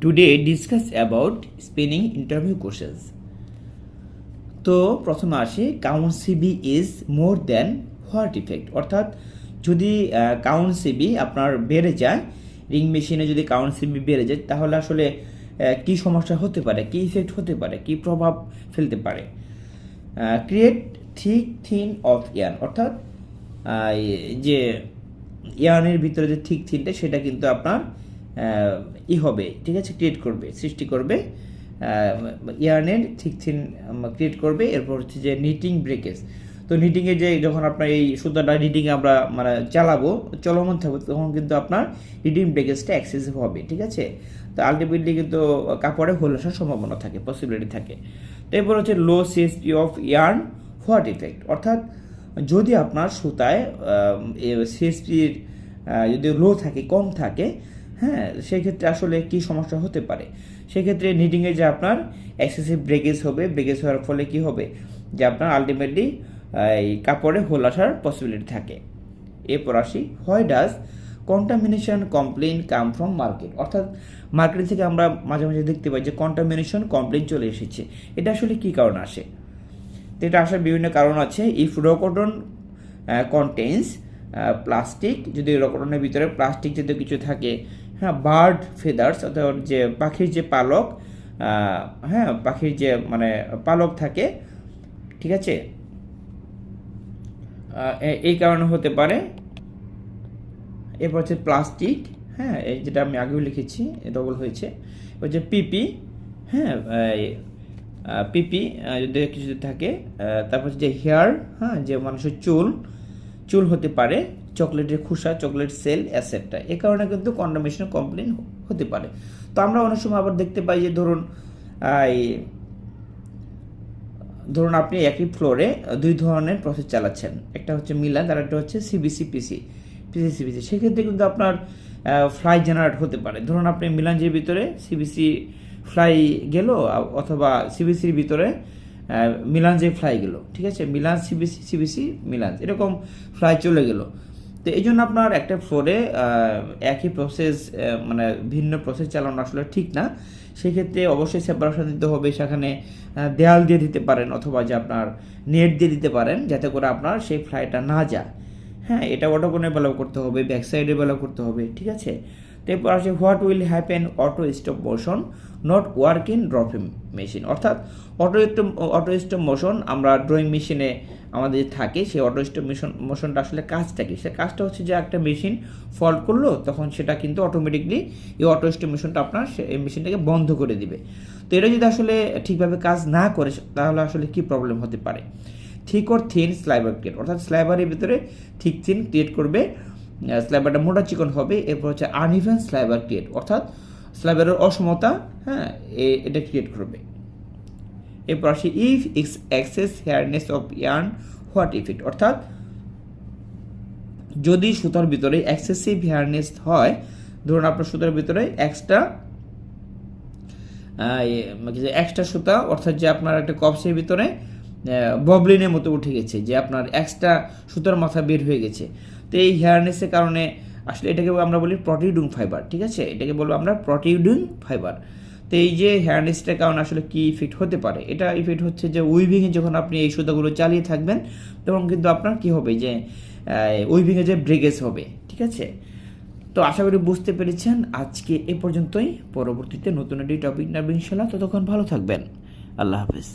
Today discuss about spinning interview questions তো প্রথমে আসে count CV is more than what effect অর্থাৎ যদি কাউন্ট সিবি আপনার বেড়ে যায় রিং মেশিনে যদি কাউন্ট সিবি বেড়ে যায়, তাহলে আসলে কি সমস্যা হতে পারে? কি ইফেক্ট হতে পারে? কি প্রভাব ফেলতে পারে? Create thick thin of yarn অর্থাৎ যে ইয়ানের ভিতরে যে থিক থিনটা সেটা কিন্তু আপনার ই হবে, ঠিক আছে ক্রিয়েট করবে, সৃষ্টি করবে ইয়ানের থিক থিন ক্রিয়েট করবে, এরপর হচ্ছে যে নিটিং ব্রেকেজ তো নিটিংয়ে যে যখন আপনার এই সুতাটা নিটিংয়ে আমরা মানে চালাবো, চলমান থাকব, তখন কিন্তু আপনার নিটিং ব্রেকেজটা এক্সেসিভ হবে, ঠিক আছে? তো আলটিমেটলি কিন্তু কাপড়ে হোল আসার সম্ভাবনা থাকে পসিবিলিটি থাকে। তো এরপর হচ্ছে low CSP of yarn what effect অর্থাৎ যদি আপনার সুতায় সিএসপির যদি লো থাকে, কম থাকে হ্যাঁ সেক্ষেত্রে আসলে কি সমস্যা হতে পারে? সেক্ষেত্রে নিডিংয়ে যে আপনার এক্সেসিভ ব্রেকেজ হবে ব্রেকেজ হওয়ার ফলে কি হবে? যে আপনার আলটিমেটলি এই কাপড়ে হোল আসার পসিবিলিটি থাকে। এরপর আসি why does contamination complain come from market অর্থাৎ মার্কেট থেকে আমরা মাঝে মাঝে দেখতে পাই যে কন্টামিনেশন কমপ্লেন চলে এসেছে। এটা আসলে কি কারণে আসে? তো এটা আসার বিভিন্ন কারণ আছে। ইফ রকটন কন্টেন্স প্লাস্টিক যদি রকটনের ভিতরে প্লাস্টিক যদি কিছু থাকে হ্যাঁ বার্ড ফেদার্স অর্থাৎ যে পাখির যে পালক হ্যাঁ পাখির যে মানে পালক থাকে, ঠিক আছে? এই কারণে হতে পারে। এরপর হচ্ছে প্লাস্টিক হ্যাঁ এই যেটা আমি আগেও লিখেছি ডবল হয়েছে। হচ্ছে পিপি হ্যাঁ পিপি যদি কিছু থাকে তারপর যে হেয়ার হ্যাঁ যে মানুষের চুল চুল হতে পারে। চকলেটের খোসা, চকলেট সেল অ্যাসেটটা এ কারণে কিন্তু কন্ডামেশন কমপ্লেন হতে পারে। তো আমরা অনেক সময় আবার দেখতে পাই যে ধরুন ধরুন আপনি একই ফ্লোরে দুই ধরনের প্রসেস চালাচ্ছেন। একটা হচ্ছে মিলান আর একটা হচ্ছে সিবিসি পিসি পিসি সিবিসি সেক্ষেত্রে কিন্তু আপনার ফ্লাই জেনারেট হতে পারে। ধরুন আপনি মিলাঞ্জের ভিতরে সিবিসি ফ্লাই গেল অথবা সিবিসির ভিতরে মিলাঞ্জে ফ্লাই গেল। ঠিক আছে? মিলান সিবিসি সিবিসি মিলাঞ্জ এরকম ফ্লাই চলে গেল। তো এই জন্য আপনার একটা ফ্লোরে একই প্রসেস মানে ভিন্ন প্রসেস চালানো আসলে ঠিক না। সেক্ষেত্রে অবশ্যই সেপারেশন দিতে হবে, সেখানে দেয়াল দিয়ে দিতে পারেন অথবা যে আপনার নেট দিয়ে দিতে পারেন, যাতে করে আপনার সেই ফ্লাইটা না যায়। হ্যাঁ এটা অটোকোনে বেলাও করতে হবে ব্যাক সাইডে বেলাও করতে হবে, ঠিক আছে? তারপর আসে what will happen auto stop motion, not work in dropping machine. অর্থাৎ auto stop auto stop motion আমরা ড্রয়িং মেশিনে আমাদের থাকে, সেই অটো স্টপ মিশন, মোশনটা আসলে কাজটা কি? সে কাজটা হচ্ছে যে একটা মেশিন ফল্ট করল, তখন সেটা কিন্তু অটোমেটিকলি এই অটো স্টপ মেশিনটা আপনার এই মেশিনটাকে বন্ধ করে দিবে। তো এটা যদি আসলে ঠিকভাবে কাজ না করে, তাহলে আসলে কি প্রবলেম হতে পারে? Thick or thin sliver create অর্থাৎ স্লাইবারের ভিতরে থিক থিন ক্রিয়েট করবে স্লাইবারটা মোটা চিকন হবে, এরপর হচ্ছে আনইভেন স্লাইবার ক্রিয়েট অর্থাৎ স্লাইবারের অসমতা হ্যাঁ এটা ক্রিয়েট করবে। এরপর আসি if ইক্স excess hairiness of yarn what if it অর্থাৎ যদি সুতার ভিতরে এক্সেসিভ হেয়ারনেস হয়, ধরুন আপনার সুতার ভিতরে এক্সট্রা এক্সট্রা সুতা, অর্থাৎ যে আপনার একটা কপসের ভিতরে ববলিনের মতো উঠে গেছে, যে আপনার এক্সট্রা সুতার মাথা বের হয়ে গেছে। তো এই হেয়ারনেসের কারণে আসলে এটাকে আমরা বলি প্রটিউডিং ফাইবার ঠিক আছে? এটাকে বলব আমরা প্রটিউডিং ফাইবার তো এই যে হেয়ারনেসটার কারণে আসলে কি ইফেক্ট হতে পারে? এটা ইফেক্ট হচ্ছে যে উইভিংয়ে যখন আপনি এই সুতাগুলো চালিয়ে থাকবেন, তখন কিন্তু আপনার কি হবে যে উইভিংয়ে যে ব্রেগেজ হবে, ঠিক আছে? তো আশা করি বুঝতে পেরেছেন। আজকে এ পর্যন্তই। পরবর্তীতে নতুন একটি টপিক নেবেন ইনশাল্লাহ ততক্ষণ ভালো থাকবেন। আল্লাহ হাফেজ।